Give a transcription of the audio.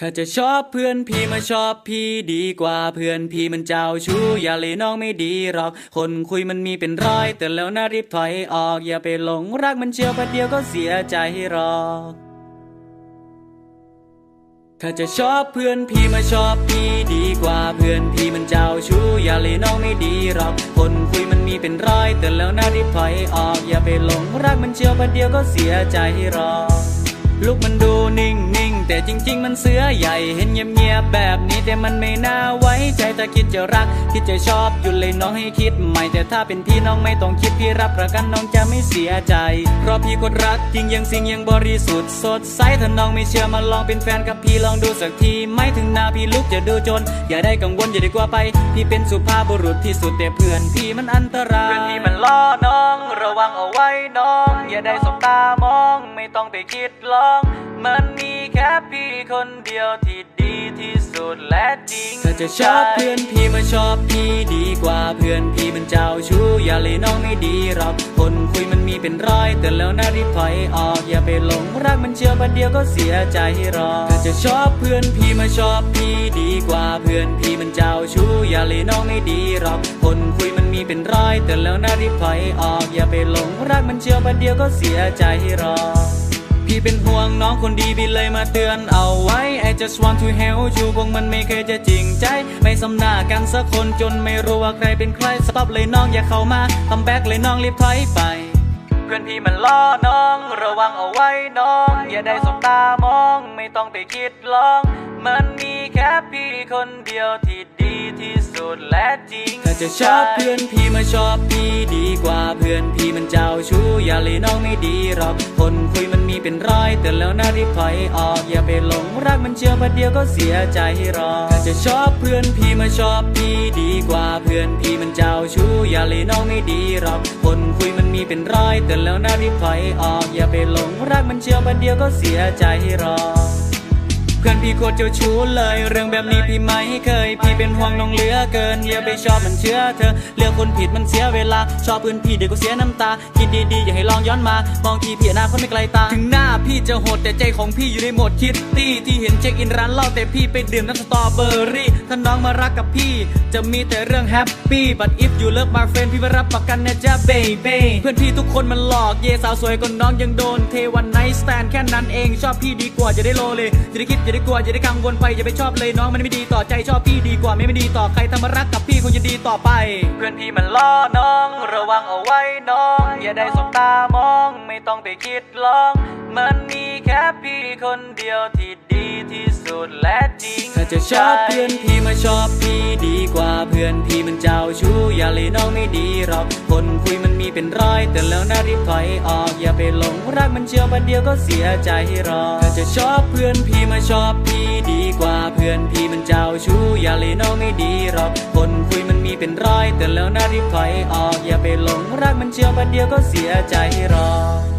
ถ้าจะชอบเพื่อนพี่มาชอบพี่ดีกว่าเพื่อนพี่มันเจ้าชู้อย่าเลยน้องไม่ดีหรอก คนคุยมันมีเป็นร้อยแต่แล้วน่ารีบถอยออก อย่าไปหลงรักมันเชียวประเดียวก็เสียใจหรอกถ้าจะชอบเพื่อนพี่มาชอบพี่ดีกว่าเพื่อนพี่มันเจ้าชู้อย่าเลยน้องไม่ดีหรอก คนคุยมันมีเป็นร้อยแต่แล้วน่ารีบถอยออก อย่าไปหลงรักมันเชียวประเดียวก็เสียใจหรอกลูกมันดูนิ่ง เห็นเงียบๆแบบนี้แต่มันไม่น่าไว้ใจถ้าคิดจะรัก คิดจะชอบอยู่เลยน้องให้คิดใหม่แต่ถ้าเป็นพี่น้องไม่ต้องคิดพี่รับประกันน้องจะไม่เสียใจ เพราะพี่คนรักจริงยังสิ่งยังบริสุทธิ์สดใสถ้าน้องไม่เชื่อมาลองเป็นแฟนกับพี่ลองดูสักทีไม่ถึงหน้าพี่ลูกจะดูจน อย่าได้กังวลอย่าดีกว่าไป พี่เป็นสุภาพบุรุษที่สุดแต่เพื่อนพี่มันอันตรายเพื่อนพี่มันล่อน้อง ระวังเอาไว้น้อง อย่าได้สบตามอง ไม่ต้องไปคิดลองมันมี แค่พี่คนเดียวที่ดีที่สุดและจริงถ้าจะชอบเพื่อนพี่มาชอบพี่ดีกว่าเพื่อนพี่มันเจ้าชู้อย่าเลยน้องไม่ดีหรอกคนคุยมันมีเป็นร้อยแต่แล้วน่ารีบถอยออกอย่าไปหลงรักมันเชื่อประเดียวก็เสียใจหรอกถ้าจะชอบเพื่อนพี่มาชอบพี่ดีกว่าเพื่อนพี่มันเจ้าชู้อย่าเลยน้องไม่ดีหรอกคนคุยมันมีเป็นร้อยแต่แล้วน่ารีบถอยออกอย่าไปหลงรักมันเชื่อประเดียวก็เสียใจหรอก พี่เป็นห่วงน้องคนดีพี่เลยมาเตือนเอาไว้ I just want to help you พวกมันไม่เคยจะจริงใจ ไม่สำนากันสักคนจนไม่รู้ว่าใครเป็นใคร stop เลยน้องอย่าเข้ามาทำแบกเลยน้องรีบถอยไป เพื่อนพี่มันล้อน้อง ระวังเอาไว้น้อง อย่าได้สบตามอง ไม่ต้องไปคิดลอง มันมีแค่พี่คนเดียวที่ ดีที่สุดและจริงถ้าจะชอบเพื่อนพี่มาชอบพี่ดีกว่าเพื่อนพี่มันเจ้าชู้อย่าเลยน้องไม่ดีหรอก คนคุยมันมีเป็นร้อยแต่แล้วน่ารีบถอยออก อย่าไปหลงรักมันเชื่อประเดียวก็เสียใจหรอกถ้าจะชอบเพื่อนพี่มาชอบพี่ดีกว่าเพื่อนพี่มันเจ้าชู้อย่าเลยน้องไม่ดีหรอก คนคุยมันมีเป็นร้อยแต่แล้วน่ารีบถอยออก อย่าไปหลงรักมันเชื่อประเดียวก็เสียใจหรอก พื่อนพี่โคตรเจ้าชู้เลย เรื่องแบบนี้พี่ไม่เคย พี่เป็นห่วงน้องเหลือเกินอย่าไปชอบมันเชื่อเธอ เลือกคนผิดมันเสียเวลา ชอบเพื่อนพี่เดี๋ยวก็เสียน้ำตา คิดดีๆอย่าให้ลองย้อนมา มองทีพี่อนาคตไม่ไกลตา ถึงหน้าพี่จะโหดแต่ใจของพี่อยู่ในโหมดคิดตี้ที่เห็นเช็คอินร้านเหล้าแต่พี่ไปดื่มน้ำสตรอเบอร์รี่ถ้าน้องมารักกับพี่ จะมีแต่เรื่องแฮปปี้ but if you love my friend พี่ไม่รับประกันนะจ๊ะ baby เพื่อนพี่ทุกคนมันหลอก เยสาวสวยก็น้องยังโดน เทวันไนท์สแตนแค่นั้นเอง ชอบพี่ดีกว่าจะได้โลเลยจะได้คิดจะได้กลัวจะได้กังวลไปอย่าไปชอบเลยน้องมันไม่ดีต่อใจชอบพี่ดีกว่าไม่ไม่ดีต่อใครทำมารักกับพี่คงจะดีต่อไป เพื่อนพี่มันล้อน้อง ระวังเอาไว้น้อง อย่าได้สบตามอง ไม่ต้องไปคิดลอง มันมีแค่พี่คนเดียวที่ดีที่สุดและจริงถ้าจะชอบเพื่อนพี่มาชอบพี่ดีกว่าเพื่อนพี่ อก คนคุยมันมีเป็นร้อยแต่แล้วน่ารีบถอยออก อย่าไปหลงรักมันเชียวบันเดียวก็เสียใจรอกถ้าจะชอบเพื่อนพี่มาชอบพี่ดีกว่าเพื่อนพี่มันเจ้าชู้อย่าเลยน้องไม่ดีหรอก คนคุยมันมีเป็นร้อยแต่แล้วน่ารีบถอยออก อย่าไปหลงรักมันเชียวบันเดียวก็เสียใจรอก